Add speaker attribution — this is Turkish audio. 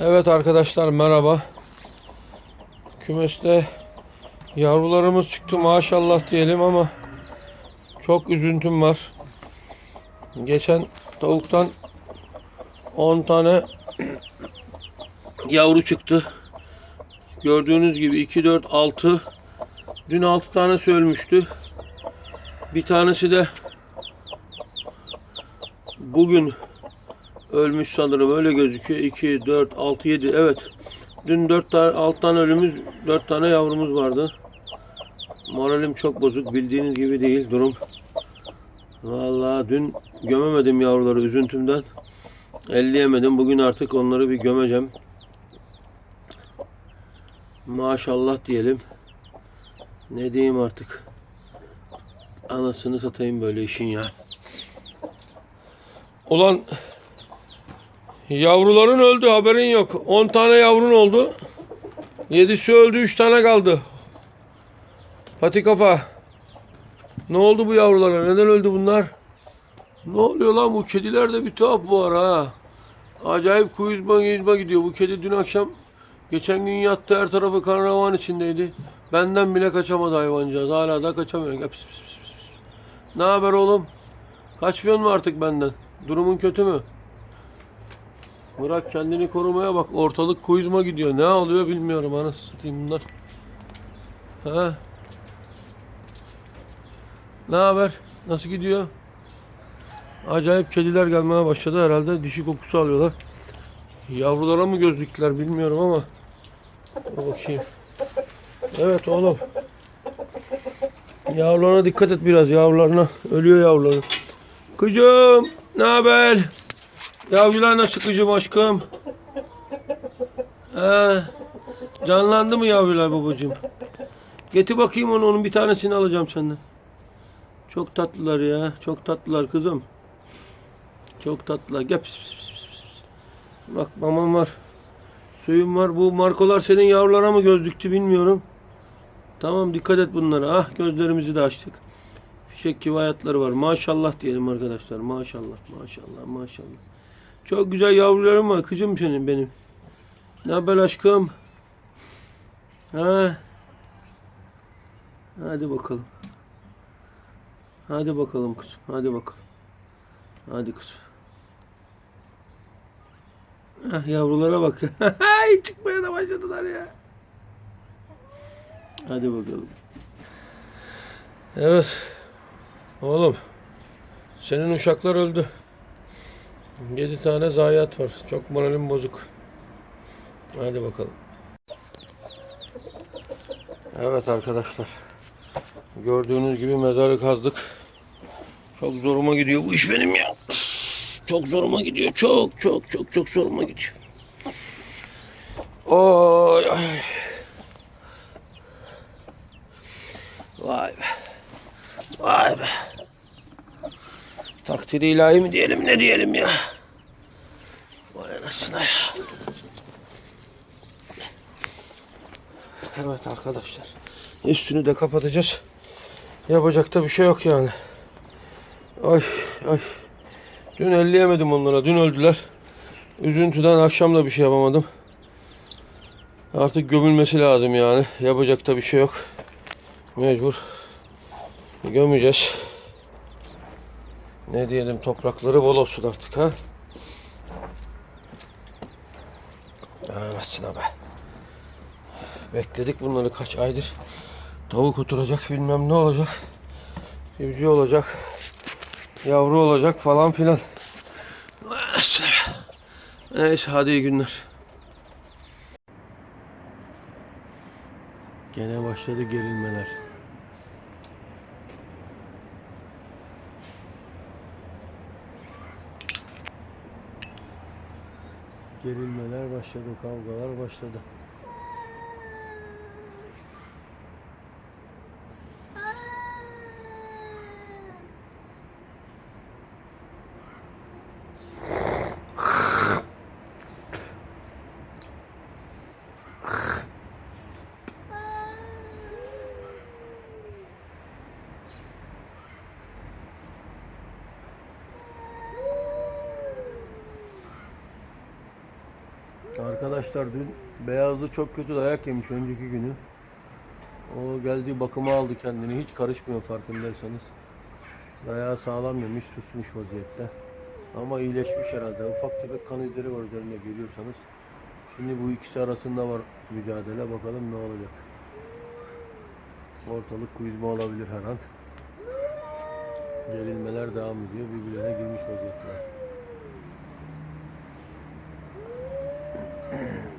Speaker 1: Evet arkadaşlar merhaba. Kümeste yavrularımız çıktı maşallah diyelim ama çok üzüntüm var. Geçen tavuktan 10 tane yavru çıktı. Gördüğünüz gibi 2 4 6 dün 6 tanesi ölmüştü. Bir tanesi de bugün ölmüş sanırım öyle gözüküyor. 2, 4, 6, 7 evet. Dün 4 tane 6 tane ölümümüz 4 tane yavrumuz vardı. Moralim çok bozuk bildiğiniz gibi değil durum. Vallahi dün gömemedim yavruları üzüntümden. Elleyemedim. Bugün artık onları bir gömeceğim. Maşallah diyelim. Ne diyeyim artık. Anasını satayım böyle işin ya. Ulan Yavruların öldü haberin yok. 10 tane yavrun oldu. 7'si öldü 3 tane kaldı. Pati kafa. Ne oldu bu yavrulara? Neden öldü bunlar? Ne oluyor lan bu kediler de bir tuhaf bu ara ha. Acayip kuyuzma kuyuzma gidiyor. Bu kedi dün akşam geçen gün yattı her tarafı kan revan içindeydi. Benden bile kaçamadı hayvancağız. Hala da kaçamıyor. Pis, pis, pis, pis. Ne haber oğlum? Kaçmıyor mu artık benden? Durumun kötü mü? Bırak kendini korumaya bak. Ortalık kuyuzma gidiyor. Ne alıyor bilmiyorum. Anasını satayım bunlar. Ha? Ne haber? Nasıl gidiyor? Acayip kediler gelmeye başladı. Herhalde dişi kokusu alıyorlar. Yavrulara mı göz diktiler bilmiyorum ama. Dur bakayım. Evet oğlum. Yavrularına dikkat et biraz yavrularına. Ölüyor yavruları. Kızım ne haber? Yavrular nasıl kızım aşkım? He, canlandı mı yavrular babacığım? Getir bakayım onu, onun bir tanesini alacağım senden. Çok tatlılar ya, çok tatlılar kızım. Çok tatlılar. Gel pis pis pis. Bak mamam var. Suyum var. Bu markolar senin yavrulara mı göz dikti bilmiyorum. Tamam dikkat et bunlara. Ah gözlerimizi de açtık. Fişek gibi hayatları var. Maşallah diyelim arkadaşlar. Maşallah, maşallah, maşallah. Çok güzel yavrularım var. Kızım senin benim. Ne haber aşkım? Ha? Hadi bakalım. Hadi bakalım kızım. Hadi bakalım. Hadi kızım. Ah, yavrulara bak. Ay, Çıkmaya da başladılar ya. Hadi bakalım. Evet. Oğlum. Senin uşaklar öldü. 7 tane zayiat var. Çok moralim bozuk. Hadi bakalım. Evet arkadaşlar. Gördüğünüz gibi mezarı kazdık. Çok zoruma gidiyor bu iş benim ya. Çok zoruma gidiyor. Çok çok çok çok zoruma gidiyor. Oy ay. ay. Vay be. Vay be. Takdiri ilahi mi diyelim ne diyelim ya. Vay anasına ya. Evet arkadaşlar. Üstünü de kapatacağız. Yapacak da bir şey yok yani. Ay ay. Dün elleyemedim onlara. Dün öldüler. Üzüntüden akşam da bir şey yapamadım. Artık gömülmesi lazım yani. Yapacak da bir şey yok. Mecbur. Gömeceğiz. Ne diyelim toprakları bol olsun artık ha. Evet be. Bekledik bunları kaç aydır. Tavuk oturacak bilmem ne olacak. Civciv olacak. Yavru olacak falan filan. Neyse. Neyse hadi iyi günler. Gene başladı gerilmeler. Gerilmeler başladı, kavgalar başladı. Arkadaşlar dün Beyazlı çok kötü dayak yemiş önceki günü. O geldi bakıma aldı kendini. Hiç karışmıyor farkındaysanız. Dayağı sağlam yemiş, susmuş vaziyette. Ama iyileşmiş herhalde. Ufak tefek kan izleri var üzerinde görüyorsanız. Şimdi bu ikisi arasında var mücadele. Bakalım ne olacak. Ortalık kuyuzma olabilir her an. Gerilmeler devam ediyor. Birbirlerine girmiş vaziyetteler. Mm-hmm.